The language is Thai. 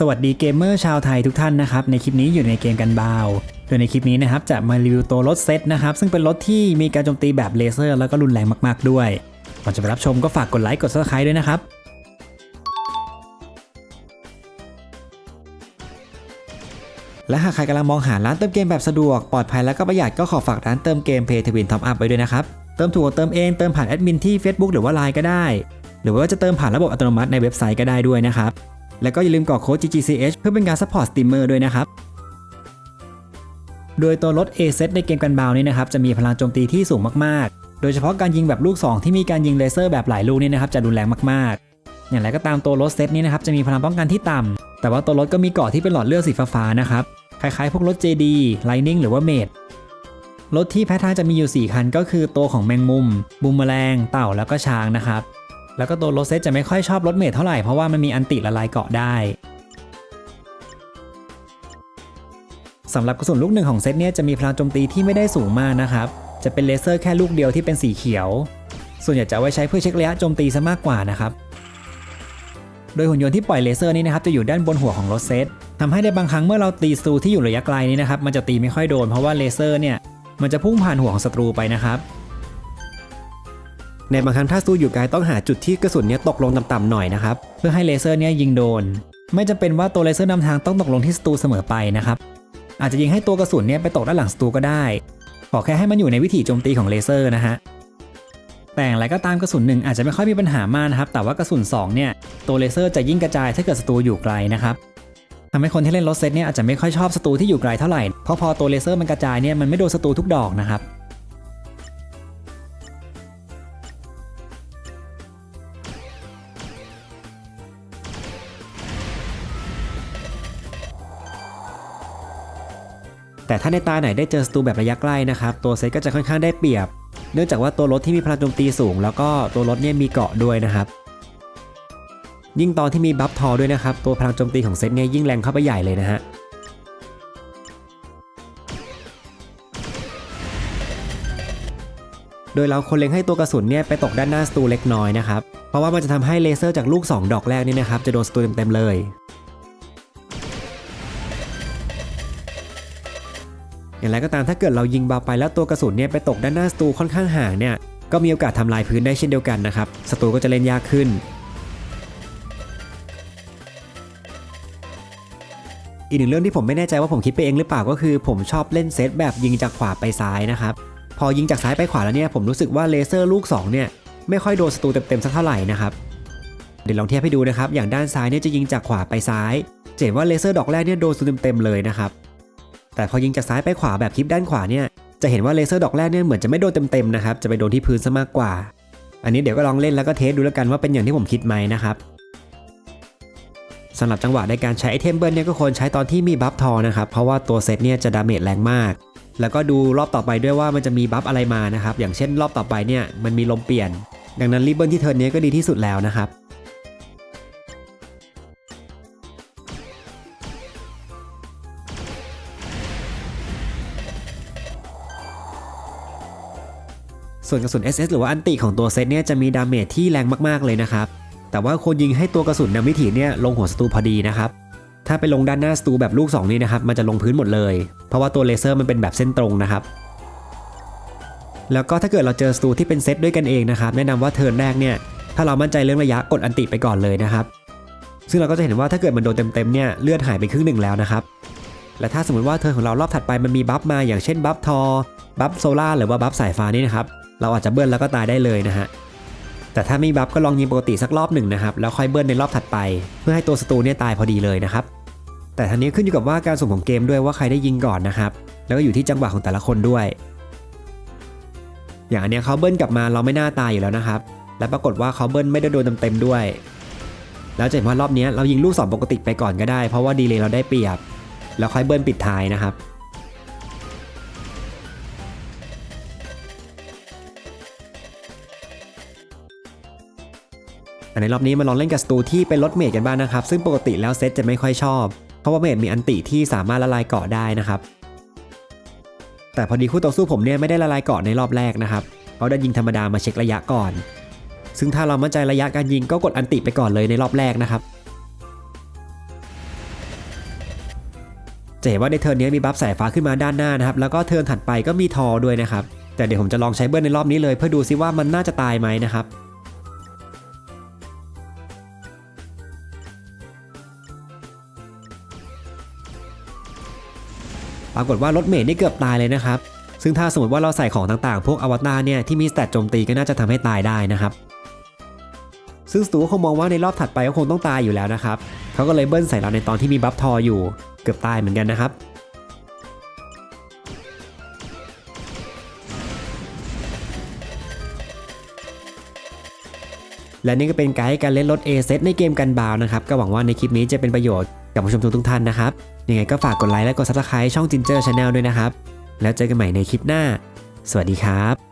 สวัสดีเกมเมอร์ชาวไทยทุกท่านนะครับในคลิปนี้อยู่ในเกมกันบาวโดยในคลิปนี้นะครับจะมารีวิวตัวรถเซตนะครับซึ่งเป็นรถที่มีการโจมตีแบบเลเซอร์แล้วก็รุนแรงมากๆด้วยก่อนจะไปรับชมก็ฝากกดไลค์กด subscribe ด้วยนะครับและหากใครกำลังมองหาร้านเติมเกมแบบสะดวกปลอดภัยและก็ประหยัดก็ขอฝากร้านเติมเกมเพย์ทวินท็อปอัพไว้ด้วยนะครับเติมถูกเติมเองเติมผ่านแอดมินที่ Facebook หรือว่า Line ก็ได้ หรือว่าจะเติมผ่านระบบอัตโนมัติในเว็บไซต์ก็ได้ด้วยนะครับ แล้วก็อย่าลืมกรอกโค้ด GGCH เพื่อเป็นการซัพพอร์ตสตรีมเมอร์ด้วยนะครับ โดยตัวรถ A เซตในเกมกันบาวนี้นะครับจะมีพลังโจมตีที่สูงมากๆ โดยเฉพาะการยิงแบบลูก 2 ที่มีการยิงเลเซอร์แบบหลายลูกนี่นะครับจะรุนแรงมากๆ อย่างไรก็ตามตัวรถเซตนี้นะครับจะมีพลังป้องกันที่ต่ำแต่ว่าตัวรถก็มีเกราะที่เป็นหลอดเลือดสีฟ้าๆนะครับคล้ายๆพวกรถ JD Lightning หรือว่าเมดรถที่แพททางจะมีอยู่ 4 คันก็คือตัวของแมงมุม บูมแมลง เต่าแล้วก็ช้างนะครับ แล้วก็ตัวรถเซตจะไม่ค่อยชอบรถเมทเท่าไหร่เพราะว่ามันมีอันติละลายเกาะได้สำหรับกระสุนลูกหนึ่งของเซตเนี้ยจะมีพลังโจมตีที่ไม่ได้สูงมากนะครับ จะเป็นเลเซอร์แค่ลูกเดียวที่เป็นสีเขียว ส่วนใหญ่จะไว้ใช้เพื่อเช็คระยะโจมตีซะมากกว่านะครับ โดยหุ่นยนต์ที่ปล่อยเลเซอร์นี้นะครับจะอยู่ด้านบนหัวของรถเซตทำให้ในบางครั้งเมื่อเราตีศัตรูที่อยู่ระยะไกลนี้นะครับมันจะตีไม่ค่อยโดนเพราะว่าเลเซอร์เนี่ยมันจะพุ่งผ่านหัวของศัตรูไปนะครับ ในบางครั้งถ้าสู้อยู่ไกลต้องหาจุดที่กระสุนเนี้ยตกลงต่ำๆหน่อยนะครับเพื่อให้เลเซอร์เนี้ยยิงโดน ไม่จำเป็นว่าตัวเลเซอร์นำทางต้องตกลงที่ศัตรูเสมอไปนะครับอาจจะยิงให้ตัวกระสุนเนี้ยไปตกด้านหลังศัตรูก็ได้ ขอแค่ให้มันอยู่ในวิถีโจมตีของเลเซอร์นะฮะแต่อย่างไรก็ตามกระสุนหนึ่งอาจจะไม่ค่อยมีปัญหามากนะครับ แต่ว่ากระสุน2เนี่ยตัวเลเซอร์จะยิ่งกระจายถ้าเกิดศัตรูอยู่ไกลนะครับทำให้คนที่เล่นรถเซตเนี่ยอาจจะไม่ค่อยชอบศัตรูที่อยู่ไกลเท่าไหร่เพราะพอตัวเลเซอร์มันกระจายเนี่ยมันไม่โดนศัตรูทุกดอกนะครับ แต่ถ้าในตาไหนได้เจอศัตรูแบบระยะใกล้นะครับตัวเซตก็จะค่อนข้างได้เปรียบ เนื่องจากว่าตัวรถที่มีพลังโจมตีสูง แล้วก็ตัวรถเนี่ยมีเกราะด้วยนะครับ ยิ่งตอนที่มีบัฟทอด้วยนะครับตัวพลังโจมตีของเซตเนี่ยยิ่งแรงเข้าไปใหญ่เลยนะฮะโดยเราควรเล็งให้ตัวกระสุนเนี่ยไปตกด้านหน้าศัตรูเล็กน้อยนะครับ เพราะว่ามันจะทำให้เลเซอร์จากลูก 2 ดอกแรกนี่นะครับจะโดนศัตรูเต็มๆเลย อย่างไรก็ตามถ้าเกิดเรายิงเบาไปแล้วตัวกระสุนเนี่ยไปตกด้านหน้าศัตรูค่อนข้างห่างเนี่ยก็มีโอกาสทำลายพื้นได้เช่นเดียวกันนะครับศัตรูก็จะเล่นยากขึ้น อีกหนึ่งเรื่องที่ผมไม่แน่ใจว่าผมคิดไปเองหรือเปล่าก็คือ ผมชอบเล่นเซตแบบยิงจากขวาไปซ้ายนะครับพอยิงจากซ้ายไปขวาแล้วเนี่ยผมรู้สึกว่าเลเซอร์ลูก2เนี่ยไม่ค่อยโดนศัตรูเต็มๆสักเท่าไหร่นะครับเดี๋ยวลองเทียบให้ดูนะครับอย่างด้านซ้ายเนี่ยจะยิงจากขวาไปซ้ายเห็นว่าเลเซอร์ดอกแรกเนี่ยโดนศัตรูเต็มๆเลยนะครับ แต่พอยิงจากซ้ายไปขวาแบบคลิปด้านขวาเนี่ยจะเห็นว่าเลเซอร์ดอกแรกเนี่ยเหมือนจะไม่โดนเต็มๆนะครับจะไปโดนที่พื้นซะมากกว่า อันนี้เดี๋ยวก็ลองเล่นแล้วก็เทสดูแล้วกันว่าเป็นอย่างที่ผมคิดไหมนะครับสำหรับจังหวะในการใช้ไอเทมเบิลเนี่ยก็ควรใช้ตอนที่มีบัฟทอนะครับเพราะว่าตัวเซตเนี่ยจะดาเมจแรงมาก แล้วก็ดูรอบต่อไปด้วยว่ามันจะมีบัฟอะไรมานะครับอย่างเช่นรอบต่อไปเนี่ยมันมีลมเปลี่ยน ดังนั้นรีเบิลที่เทิร์นนี้ก็ดีที่สุดแล้วนะครับ ส่วนกระสุน SS หรือว่าอันติของตัวเซตเนี่ยจะมีดาเมจที่แรงมากๆเลยนะครับ แต่ว่าควรยิงให้ตัวกระสุนนำวิถีเนี่ยลงหัวศัตรูพอดีนะครับ ถ้าไปลงด้านหน้าศัตรูแบบลูก 2 นี่นะครับมันจะลงพื้นหมดเลย เพราะว่าตัวเลเซอร์มันเป็นแบบเส้นตรงนะครับแล้วก็ถ้าเกิดเราเจอศัตรูที่เป็นเซตด้วยกันเองนะครับแนะนำว่าเทิร์นแรกเนี่ยถ้าเรามั่นใจเรื่องระยะกดอันติไปก่อนเลยนะครับ ซึ่งเราก็จะเห็นว่าถ้าเกิดมันโดนเต็มๆเนี่ยเลือดหายไปครึ่งหนึ่งแล้วนะครับและถ้าสมมติว่าเทิร์นของเรารอบถัดไปมันมีบัฟมาอย่างเช่นบัฟทอ บัฟโซล่าหรือว่าบัฟสายฟ้านี่นะครับ เราอาจจะเบิ้ลแล้วก็ตายได้เลยนะฮะแต่ถ้าไม่บัฟก็ลองยิงปกติสักรอบหนึ่งนะครับแล้วค่อยเบิ้ลในรอบถัดไป เพื่อให้ตัวศัตรูเนี่ยตายพอดีเลยนะครับแต่ทันนี้ขึ้นอยู่กับว่าการสุ่มของเกมด้วยว่าใครได้ยิงก่อนนะครับแล้วก็อยู่ที่จังหวะของแต่ละคนด้วย อย่างอันเนี้ยเขาเบิ้ลกลับมาเราไม่น่าตายอยู่แล้วนะครับและปรากฏว่าเขาเบิ้ลไม่ได้โดนเต็มๆด้วย แล้วจะเห็นว่ารอบนี้เรายิงลูกสองปกติไปก่อนก็ได้ เพราะว่าดีเลยเราได้เปรียบ แล้วค่อยเบิ้ลปิดท้ายนะครับ อันในรอบนี้มาลองเล่นกับสตูที่เป็นรถเมดกันบ้างนะครับ ซึ่งปกติแล้วเซตจะไม่ค่อยชอบ เพราะว่าเมดมีอันติที่สามารถละลายเกาะได้นะครับ แต่พอดีคู่ต่อสู้ผมเนี่ยไม่ได้ละลายเกาะในรอบแรกนะครับเขาได้ยิงธรรมดามาเช็คระยะก่อน ซึ่งถ้าเรามั่นใจระยะการยิงก็กดอันติไปก่อนเลยในรอบแรกนะครับจะเห็นว่าในเทิร์นนี้มีบัฟสายฟ้าขึ้นมาด้านหน้านะครับ แล้วก็เทิร์นถัดไปก็มีทอด้วยนะครับ แต่เดี๋ยวผมจะลองใช้เบิร์นในรอบนี้เลยเพื่อดูซิว่ามันน่าจะตายไหมนะครับ ปรากฏว่ารถเมย์นี่เกือบตายเลยนะครับ ซึ่งถ้าสมมติว่าเราใส่ของต่างๆ พวกอวตารเนี่ยที่มีสแตทโจมตีก็น่าจะทำให้ตายได้นะครับซึ่งสตูก็คงมองว่าในรอบถัดไปก็คงต้องตายอยู่แล้วนะครับ เขาก็เลยเบิ้ลใส่เราในตอนที่มีบัฟทออยู่ เกือบตายเหมือนกันนะครับ และนี่ก็เป็นไกด์การเล่นรถ A เซตในเกมกันบาวนะครับ ก็หวังว่าในคลิปนี้จะเป็นประโยชน์ กับผู้ชมทุกท่านนะครับ ยังไงก็ฝากกดไลค์และกด Subscribe ช่อง Ginger Channel ด้วยนะครับ แล้วเจอกันใหม่ในคลิปหน้า สวัสดีครับ